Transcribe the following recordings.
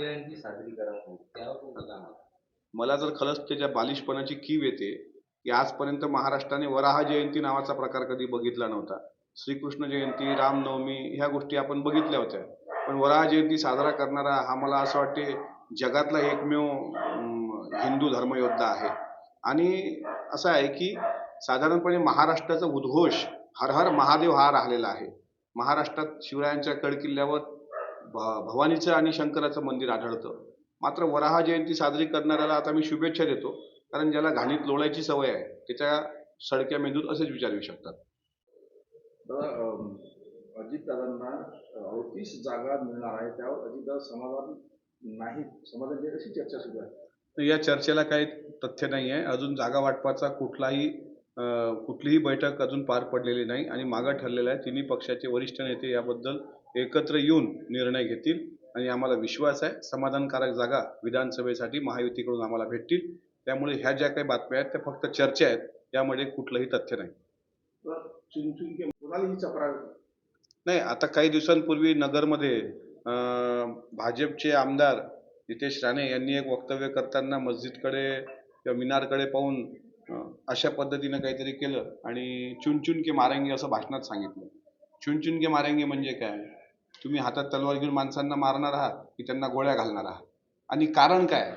जयंती साजरी करत त्यावर तुमचं काय मत मला जर खरंच त्याच्या बालिशपणाची कीव येते की आजपर्यंत महाराष्ट्राने वराह जयंती नावाचा प्रकार कधी बघितला नव्हता. श्रीकृष्ण जयंती रामनवमी ह्या गोष्टी आपण बघितल्या होत्या. पण वराह जयंती साजरा करणारा हा मला असं वाटते जगातला एकमेव हिंदू धर्मयोद्धा आहे. आणि असं आहे की साधारणपणे महाराष्ट्राचा उद्घोष हर हर महादेव हा राहिलेला आहे. महाराष्ट्रात शिवरायांच्या कडकिल्ल्यावर भवानीचं आणि शंकराचं मंदिर आढळतं. मात्र वराह जयंती साजरी करणाऱ्याला आता मी शुभेच्छा देतो कारण ज्याला घाणीत लोळायची सवय आहे त्याच्या सडक्या मेंदूत असेच विचार येऊ शकतात अजितदादांना अडतीस जागा मिळणार आहे त्यावर अजितदादा समाधान नाही समाधान अशी चर्चा सुरू आहे. तर या चर्चेला काही तथ्य नाही आहे अजून जागा वाटपाचा कुठलाही कुठलीही बैठक अजून पार पडलेली नाही आणि मागं ठरलेलं आहे. तिन्ही पक्षाचे वरिष्ठ नेते याबद्दल एकत्र येऊन निर्णय घेतील आणि आम्हाला विश्वास आहे समाधानकारक जागा विधानसभेसाठी महायुतीकडून आम्हाला भेटतील. त्यामुळे ह्या ज्या काही बातम्या आहेत त्या फक्त चर्चा आहेत. त्यामध्ये कुठलंही तथ्य नाही. नाही आता काही दिवसांपूर्वी नगरमध्ये भाजपचे आमदार नितेश राणे यांनी एक वक्तव्य करताना मस्जिदकडे किंवा मिनारकडे पाहून अशा पद्धतीनं काहीतरी केलं आणि चुनचुन के मारेंगे असं भाषणात सांगितलं. चुनचुन के मारेंगे म्हणजे काय? तुम्ही हातात तलवार घेऊन माणसांना मारणार आहात की त्यांना गोळ्या घालणार आहात? आणि कारण काय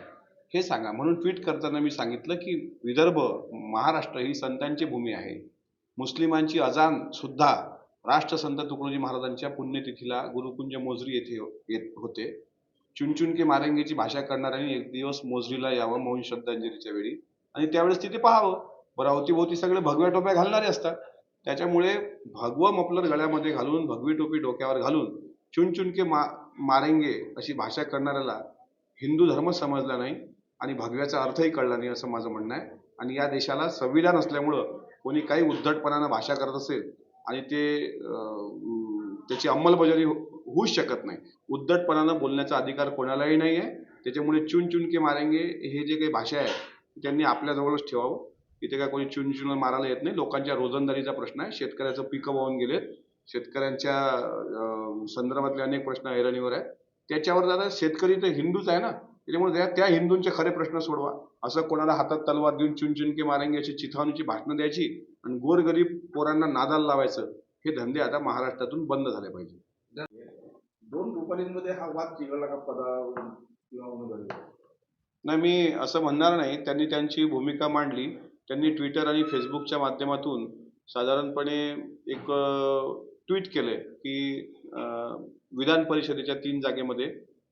हे सांगा. म्हणून ट्विट करताना मी सांगितलं की विदर्भ महाराष्ट्र ही संतांची भूमी आहे. मुस्लिमांची अजान सुद्धा राष्ट्रसंत तुकडोजी महाराजांच्या पुण्यतिथीला गुरुकुंज मोजरी येथे येत होते. चुनचुन के मारेंगेची भाषा करणाऱ्यांनी एक दिवस मोजरीला यावं मौन श्रद्धांजलीच्या वेळी. आणि त्यावेळेस तिथे पाहावं. बरं अवतीभोवती सगळे भगव्या टोप्या घालणारे असतात. त्याच्यामुळे भगवं मफलर गळ्यामध्ये घालून भगवी टोपी डोक्यावर घालून चुन के मा मारेंगे अशी भाषा करणाऱ्याला हिंदू धर्म समजला नाही आणि भगव्याचा अर्थही कळला नाही असं माझं म्हणणं आहे. आणि या देशाला संविधान असल्यामुळं कोणी काही उद्धटपणानं भाषा करत असेल आणि ते त्याची अंमलबजावणी हो-, होऊच शकत नाही. उद्धटपणानं बोलण्याचा अधिकार कोणालाही नाही आहे. त्याच्यामुळे चुन चुन के मारेंगे हे जे काही भाषा आहे त्यांनी आपल्याजवळच ठेवावं. इथे काय कोणी चुन चुन मारायला येत नाही. लोकांच्या रोजंदारीचा प्रश्न आहे. शेतकऱ्याचं पिकं वाहून गेलेत. शेतकऱ्यांच्या संदर्भातले अनेक प्रश्न ऐरणीवर आहेत. त्याच्यावर जरा शेतकरी तर हिंदूच आहे ना? त्याच्यामुळे त्या त्या हिंदूंचे खरे प्रश्न सोडवा. असं कोणाला हातात तलवार देऊन चुन चुन के मारेंगे अशी चिथावणीची भाषणं द्यायची आणि गोरगरीब पोरांना नादाला लावायचं हे धंदे आता महाराष्ट्रातून बंद झाले पाहिजे. दोन रुपालींमध्ये हा वाद चिघळला का पदा नाही मी असं म्हणणार नाही. त्यांनी त्यांची भूमिका मांडली. त्यांनी ट्विटर आणि फेसबुकच्या माध्यमातून साधारणपणे एक ट्विट केलंय की विधान परिषदेच्या तीन जागेमध्ये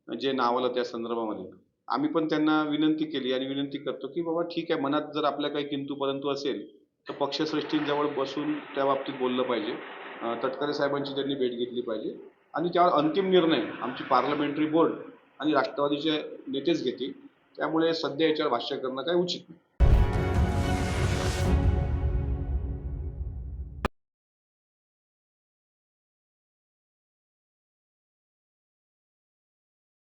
जे नाव आलं त्या संदर्भामध्ये. आम्ही पण त्यांना विनंती केली आणि विनंती करतो की बाबा ठीक आहे मनात जर आपल्या काही किंतू परंतु असेल तर पक्षश्रेष्ठींजवळ बसून त्या बाबतीत बोललं पाहिजे. तटकरे साहेबांची त्यांनी भेट घेतली पाहिजे. आणि त्यावर अंतिम निर्णय आमची पार्लमेंटरी बोर्ड आणि राष्ट्रवादीचे नेतेच घेतील. त्यामुळे सध्या याच्यावर भाष्य करणं काही उचित नाही.